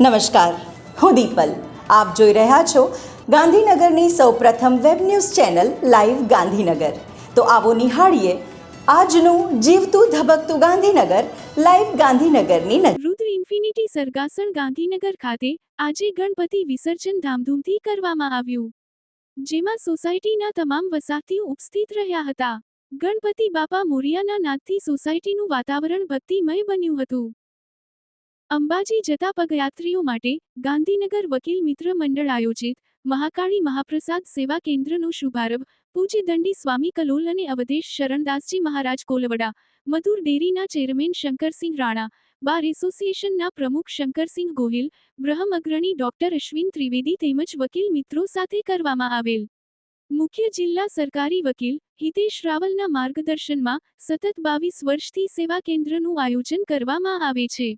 નમસ્કાર. હું દીપલ. આપ જોઈ રહ્યા છો ગાંધીનગરની સૌપ્રથમ web news channel live Gandhinagar. તો આવો નિહાળીએ આજનું જીવતું ધબકતું ગાંધીનગર લાઈવ ગાંધીનગરની રુદ્ર ઇન્ફિનિટી સરગાસણ ગાંધીનગર ખાતે આજે ગણપતિ વિસર્જન ધામધૂમથી કરવામાં આવ્યું. જેમાં સોસાયટીના તમામ વસાહતીઓ ઉપસ્થિત રહ્યા હતા. ગણપતિ બાપા મોરિયાના નાદથી સોસાયટીનું વાતાવરણ ભક્તિમય બન્યું હતું. અંબાજી જતા પગયાત્રીઓ માટે ગાંધીનગર વકીલ મિત્ર મંડળ આયોજિત મહાકાળી મહાપ્રસાદ સેવા કેન્દ્રનો શુભારંભ પૂજ્ય દંડી સ્વામી કલોલ અને અવધેશ શરણદાસજી મહારાજ કોલવડા, મધુર ડેરીના ચેરમેન શંકરસિંહ રાણા, બાર એસોસિએશનના પ્રમુખ શંકરસિંહ ગોહિલ બ્રહ્મ અગ્રણી ડોક્ટર અશ્વિન ત્રિવેદી તેમજ વકીલ મિત્રો સાથે કરવામાં આવેલ. મુખ્ય જિલ્લા સરકારી વકીલ હિતેશ રાવલના માર્ગદર્શનમાં સતત બાવીસ વર્ષથી સેવા કેન્દ્રનું આયોજન કરવામાં આવે છે.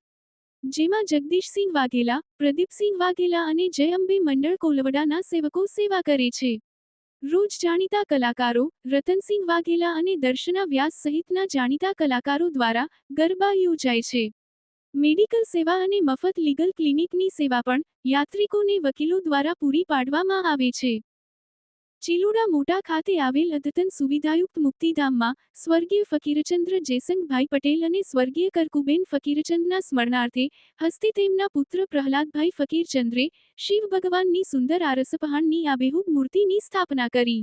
જેમાં જગદીશસિંહ વાઘેલા, પ્રદીપસિંહ વાઘેલા અને જય અંબે મંડળ કોલવડાના સેવકો સેવા કરે છે. રોજ જાણીતા કલાકારો, રતનસિંહ વાઘેલા અને દર્શના વ્યાસ સહિતના જાણીતા કલાકારો દ્વારા ગરબા યોજાય છે. મેડિકલ સેવા અને મફત લીગલ ક્લિનિકની સેવા પણ યાત્રિકોને વકીલો દ્વારા પૂરી પાડવામાં આવે છે. ચિલોડા મોટા ખાતે આવેલ અદ્યતન સુવિધાયુક્ત મુક્તિધામમાં સ્વર્ગીય ફકીરચંદ્ર જયસંગભાઈ પટેલ અને સ્વર્ગીય કરકુબેન ફકીરચંદના સ્મરણાર્થે હસ્તે તેમના પુત્ર પ્રહલાદભાઈ ફકીરચંદ્રે શિવ ભગવાનની સુંદર આરસપહાણની આબેહૂબ મૂર્તિની સ્થાપના કરી.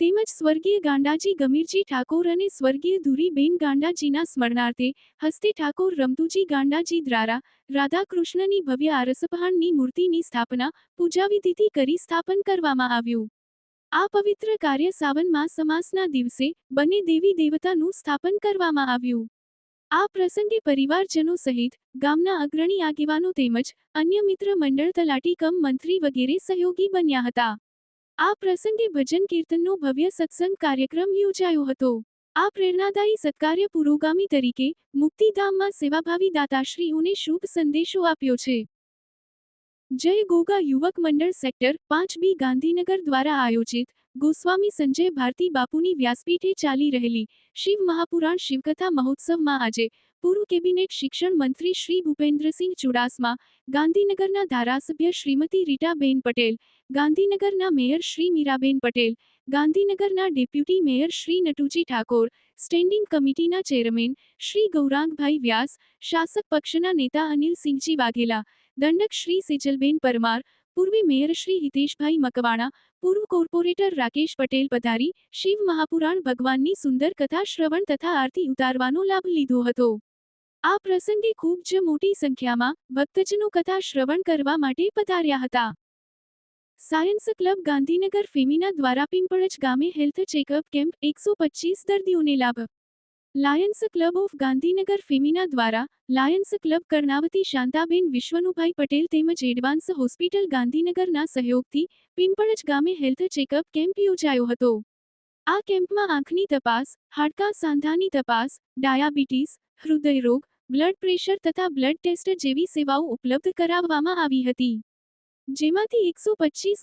તેમજ સ્વર્ગીય ગાંડાજી ગમીરજી ઠાકોર અને સ્વર્ગીય ધુરીબેન ગાંડાજીના સ્મરણાર્થે હસ્તે ઠાકોર રમતુજી ગાંડાજી દ્વારા રાધાકૃષ્ણની ભવ્ય આરસપહાણની મૂર્તિની સ્થાપના પૂજાવિધિથી કરી સ્થાપન કરવામાં આવ્યું. આ પવિત્ર કાર્ય સાવનમાં સમાસના દિવસે બંને દેવી દેવતાનું સ્થાપન કરવામાં આવ્યું. આ પ્રસંગે પરિવારજનો સહિત ગામના અગ્રણી આગેવાનો તેમજ અન્ય મિત્ર મંડળ તલાટી કમ મંત્રી વગેરે સહયોગી બન્યા હતા. આ પ્રસંગે ભજન કીર્તનનો ભવ્ય સત્સંગ કાર્યક્રમ યોજાયો હતો. આ પ્રેરણાદાયી સત્કાર્ય પુરોગામી તરીકે મુક્તિધામમાં સેવાભાવી દાતાશ્રીઓને શુભ સંદેશો આપ્યો છે. જય ગોગા યુવક મંડળ સેક્ટર પાંચ બી ગાંધીનગર દ્વારા આયોજિત ગોસ્વામી સંજય ભારતી બાપુની વ્યાસપીઠે ચાલી રહેલી શિવ મહાપુરાણ શિવકથા મહોત્સવમાં આજે પૂર્વ કેબિનેટ શિક્ષણ મંત્રી શ્રી ભૂપેન્દ્રસિંહ ચુડાસમા, ગાંધીનગરના ધારાસભ્ય શ્રીમતી રીટાબેન પટેલ, ગાંધીનગરના મેયર શ્રી મીરાબેન પટેલ, ગાંધીનગરના deputy mayor Shri Natuji Thakor, standing કમિટીના ચેરમેન શ્રી ગૌરાંગભાઈ વ્યાસ, શાસક પક્ષના નેતા અનિલસિંહજી વાઘેલા દંડક શ્રી સિજલબેન પરમાર, પૂર્વે મેયર શ્રી હિતેશભાઈ મકવાણા, પૂર્વ કોર્પોરેટર રાકેશ પટેલ પધારી, શિવ મહાપુરાણ ભગવાનની સુંદર કથા શ્રવણ તથા આરતી ઉતારવાનો લાભ લીધો હતો. આ પ્રસંગે ખૂબ જ મોટી સંખ્યામાં ભક્તજનો કથા શ્રવણ કરવા માટે પધાર્યા હતા. સાયન્સ ક્લબ ગાંધીનગર ફેમિના દ્વારા પિંપળજ ગામે હેલ્થ ચેકઅપ કેમ્પ એકસો દર્દીઓને લાભ Lions club of Gandhinagar Femina દ્વારા લાયન્સ ક્લબ કર્ણાવતી શાંતાબેન વિશ્વનુભાઈ પટેલ તેમજ એડવાન્સ હોસ્પિટલ ગાંધીનગરના સહયોગથી પિંપળજ ગામે હેલ્થ ચેકઅપ કેમ્પ યોજાયો હતો. આ કેમ્પમાં આંખની તપાસ, હાડકાં સાંધાની તપાસ, ડાયાબિટીસ હૃદયરોગ બ્લડ પ્રેશર તથા બ્લડ ટેસ્ટ જેવી સેવાઓ ઉપલબ્ધ કરાવવામાં આવી હતી. જેમાંથી એકસો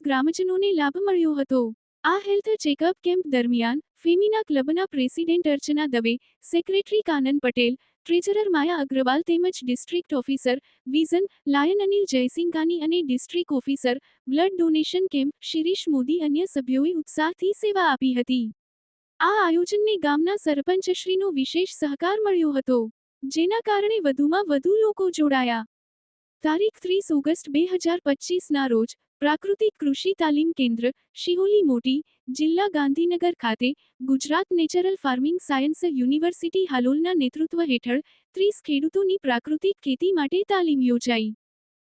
ગ્રામજનોને લાભ મળ્યો હતો. આ હેલ્થ ચેકઅપ કેમ્પ દરમિયાન Femina ક્લબના president Archana Dave, secretary Kanan Patel, treasurer Maya Agarwal તેમજ district officer vision lion Anil Jaisinghani અને district officer blood donation camp Shirish Modi અન્ય સભ્યોએ ઉત્સાહથી સેવા આપી હતી. આ આયોજનને ગામના સરપંચશ્રીનો વિશેષ સહકાર મળ્યો હતો, જેના કારણે વધુમાં વધુ લોકો જોડાયા. તારીખ ત્રીસ ઓગસ્ટ બે હજાર પચીસના રોજ પ્રાકૃતિક કૃષિ તાલીમ કેન્દ્ર, શિહોલી મોટી, જિલ્લા ગાંધીનગર ખાતે, Gujarat natural farming science university હાલોલના નેતૃત્વ હેઠળ ત્રીસ ખેડૂતોની પ્રાકૃતિક ખેતી માટે તાલીમ યોજાઈ.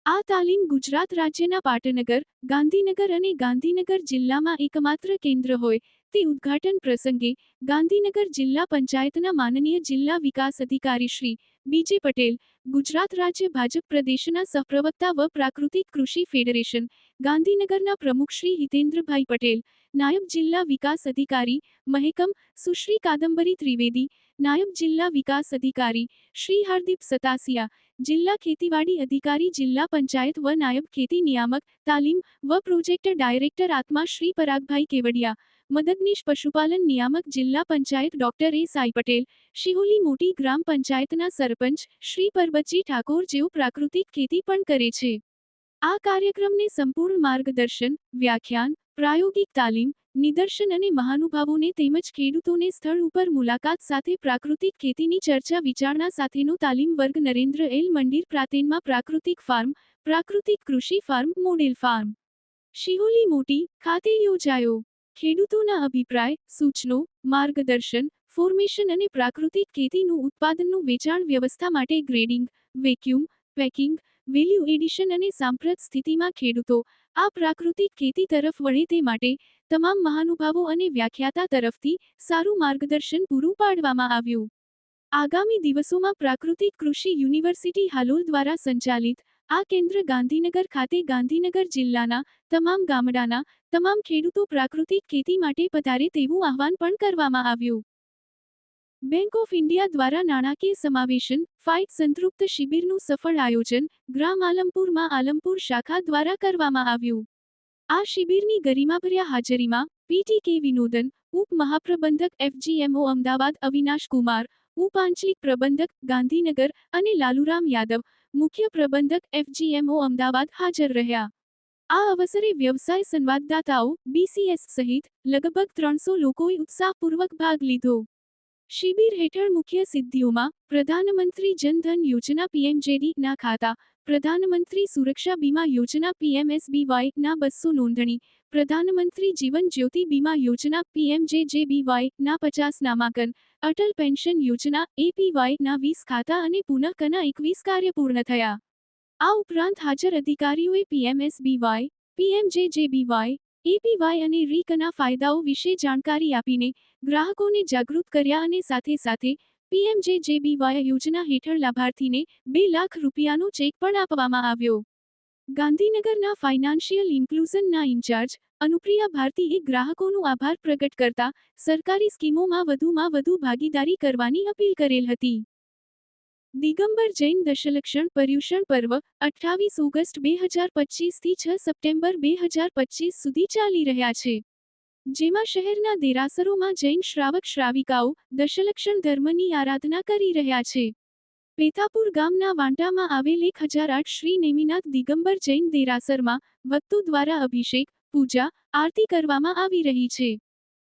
આ તાલીમ ગુજરાત રાજ્યના પાટનગર, ગાંધીનગર અને ગાંધીનગર જિલ્લામાં એકમાત્ર કેન્દ્ર હોય, તે ઉદ્ઘાટન પ્રસંગે ગાંધીનગર જિલ્લા પંચાયતના માનનીય જિલ્લા વિકાસ અધિકારી શ્રી બીજે પટેલ, ગુજરાત રાજ્ય ભાજપ પ્રદેશના સહપ્રવક્તા વ પ્રાકૃતિક કૃષિ ફેડરેશન ગાંધીનગરના પ્રમુખ શ્રી હિતેન્દ્રભાઈ પટેલ, નાયબ જિલ્લા વિકાસ અધિકારી મહેકમ સુશ્રી કાદંબરી ત્રિવેદી, નાયબ જિલ્લા વિકાસ અધિકારી શ્રી હરદીપ સતાસિયા, જિલ્લા ખેતીવાડી અધિકારી જિલ્લા પંચાયત વ નાયબ ખેતી નિયામક, તાલીમ વ પ્રોજેક્ટ ડાયરેક્ટર આત્મા શ્રી પરાગભાઈ કેવડિયા, મદદનીશ પશુપાલન નિયામક જિલ્લા પંચાયત ડોક્ટર એ સાઈ પટેલ, શિહોલી મોટી ગ્રામ પંચાયતના સરપંચ શ્રી પરબતજી ઠાકોર જેઓ પ્રાકૃતિક ખેતી પણ કરે છે. આ કાર્યક્રમને સંપૂર્ણ માર્ગદર્શન, વ્યાખ્યાન, પ્રાયોગિક તાલીમ, નિદર્શન અને મહાનુભાવોને તેમજ ખેડૂતોને સ્થળ ઉપર મુલાકાત સાથે પ્રાકૃતિક ખેતીની ચર્ચા વિચારણા સાથેનો તાલીમ વર્ગ નરેન્દ્ર એલ મંદિર પ્રાતેનમાં પ્રાકૃતિક ફાર્મ, પ્રાકૃતિક કૃષિ ફાર્મ, મોડેલ ફાર્મ. શિહોલી મોટી, ખાતે યોજાયો. ખેડૂતોના અભિપ્રાય, સૂચનો, માર્ગદર્શન, ફોર્મેશન અને પ્રાકૃતિક ખેતીનું ઉત્પાદનનું વેચાણ વ્યવસ્થા માટે grading, vacuum, packing value addition અને સાંપ્રત સ્થિતિમાં ખેડૂતો, આ પ્રાકૃતિક ખેતી તરફ વળે તે માટે, તમામ મહાનુભાવો અને વ્યાખ્યાતા તરફથી સારું માર્ગદર્શન પૂરું પાડવામાં આવ્યું. આગામી દિવસોમાં પ્રાકૃતિક કૃષિ યુનિવર્સિટી હાલોલ દ્વારા સંચાલિત, આ કેન્દ્ર ગાંધીનગર ખાતે ગાંધીનગર જિલ્લાના તમામ ગામડાના તમામ ખેડૂતો પ્રાકૃતિક ખેતી માટે પધારે તેવું આહવાન પણ કરવામાં આવ્યું. બેંક ઓફ ઇન્ડિયા દ્વારા નાણાકીય સમાવેશન, ફાઇટ સંતૃપ્ત શિબિરનું સફળ આયોજન, ગ્રામ આલમપુરમાં આલમપુર શાખા દ્વારા કરવામાં આવ્યું. આ શિબિરની ગરિમાભર્યા હાજરીમાં પીટીકે વિનોદન, ઉપ મહાપ્રબંધક એફજીએમઓ અમદાવાદ અવિનાશ કુમાર ઉપાંચલિક પ્રબંધક ગાંધીનગર અને લાલુરામ યાદવ, મુખ્ય પ્રબંધક એફજીએમઓ અમદાવાદ હાજર રહ્યા. આ અવસરે વ્યવસાય સંવાદદાતાઓ બીસીએસ સહિત લગભગ ત્રણસો લોકોએ ઉત્સાહપૂર્વક ભાગ લીધો. શિબિર હેઠળ મુખ્ય સિદ્ધિઓમાં પ્રધાનમંત્રી જનધન યોજના પીએમજેડીના ખાતા, પ્રધાનમંત્રી સુરક્ષા બીમા યોજના પીએમએસબીવાય ના બસો નોંધણી, પ્રધાનમંત્રી જીવન જ્યોતિ બીમા યોજના પીએમજેજેબીવાય ના પચાસ નામાંકન, અટલ પેન્શન યોજના એપીવાય ના વીસ ખાતા અને પુનઃકના એકવીસ કાર્ય પૂર્ણ થયા. આ ઉપરાંત હાજર અધિકારીઓએ પીએમએસબીવાય, પીએમજેજેબીવાય એપીવાય અને રીકના ફાયદાઓ વિશે જાણકારી આપીને ગ્રાહકોને જાગૃત કર્યા અને સાથે સાથે પીએમજેજેબીવાય યોજના હેઠળ લાભાર્થીને બે લાખ રૂપિયાનો ચેક પણ આપવામાં આવ્યો. ગાંધીનગરના ફાઇનાન્શિયલ ઇન્ક્લુઝનના ઇન્ચાર્જ અનુપ્રિયા ભારતીએ ગ્રાહકોનો આભાર પ્રગટ કરતા સરકારી સ્કીમોમાં વધુમાં વધુ ભાગીદારી કરવાની અપીલ કરેલ હતી. દિગંબર જૈન દશલક્ષણ પર્યુષણ પર્વ અઠ્ઠાવીસ ઓગસ્ટ બે હજાર પચીસથી છ સપ્ટેમ્બર બે હજાર પચીસ સુધી ચાલી રહ્યા છે. જેમાં શહેરના દેરાસરોમાં જૈન શ્રાવક શ્રાવિકાઓ દશલક્ષણ ધર્મની આરાધના કરી રહ્યા છે. પેથાપુર ગામના વાંટામાં આવેલ એક હજાર આઠ શ્રી નેમિનાથ દિગંબર જૈન દેરાસરમાં ભક્તો દ્વારા અભિષેક, પૂજા, આરતી કરવામાં આવી રહી છે.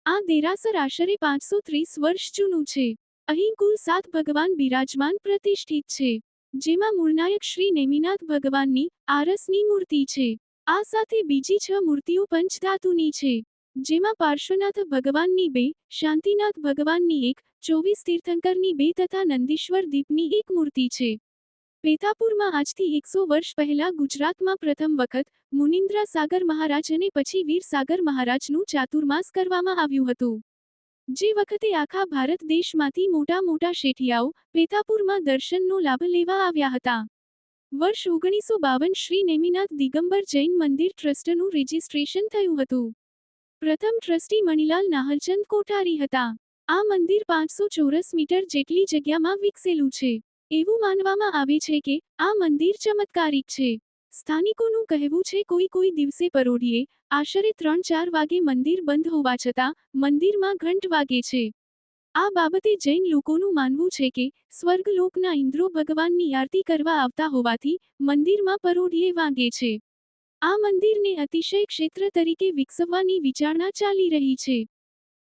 આ દેરાસર આશરે પાંચસો ત્રીસ વર્ષ જૂનું છે. અહીં કુલ સાત ભગવાન બિરાજમાન પ્રતિષ્ઠિત છે, જેમાં મૂળનાયક શ્રી નેમિનાથ ભગવાનની આરસની મૂર્તિ છે. આ સાથે બીજી છ મૂર્તિઓ પંચધાતુની છે, જેમાં પાર્શ્વનાથ ભગવાનની બે, શાંતિનાથ ભગવાનની એક, ચોવીસ તીર્થંકરની બે તથા નંદીશ્વર દીપની એક મૂર્તિ છે. પેથાપુરમાં આજથી એકસો વર્ષ પહેલા ગુજરાતમાં પ્રથમ વખત મુનિન્દ્રા સાગર મહારાજ અને પછી વીર સાગર મહારાજનું ચાતુર્માસ કરવામાં આવ્યું હતું. જે વખતે આખા ભારત દેશમાંથી મોટા મોટા શેઠિયાઓ પેથાપુરમાં દર્શનનો લાભ લેવા આવ્યા હતા. વર્ષ ઓગણીસો બાવન શ્રી નેમિનાથ દિગંબર જૈન મંદિર ટ્રસ્ટનું રજિસ્ટ્રેશન થયું હતું. પ્રથમ ટ્રસ્ટી મણિલાલ નાહલચંદ કોઠારી હતા. આ મંદિર પાંચસો ચોરસ મીટર જેટલી જગ્યામાં વિકસેલું છે. એવું માનવામાં આવે છે કે આ મંદિર ચમત્કારિક છે. સ્થાનિકોનું કહેવું છે, કોઈ કોઈ દિવસે પરોઢીએ આશરે ત્રણ ચાર વાગે મંદિર બંધ હોવા છતાં મંદિરમાં ઘંટ વાગે છે. આ બાબતે જૈન લોકોનું માનવું છે કે, સ્વર્ગલોકના ઇન્દ્રો ભગવાનની આરતી કરવા આવતા હોવાથી મંદિરમાં પરોઢીએ વાગે છે. આ મંદિરને અતિશય ક્ષેત્ર તરીકે વિકસવવાની વિચારણા ચાલી રહી છે.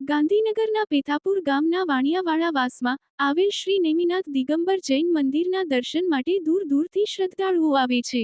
ગાંધીનગરના પેથાપુર ગામના વાણિયાવાળા વાસમાં આવેલ શ્રી નેમિનાથ દિગંબર જૈન મંદિરના દર્શન માટે દૂર દૂરથી શ્રદ્ધાળુઓ આવે છે.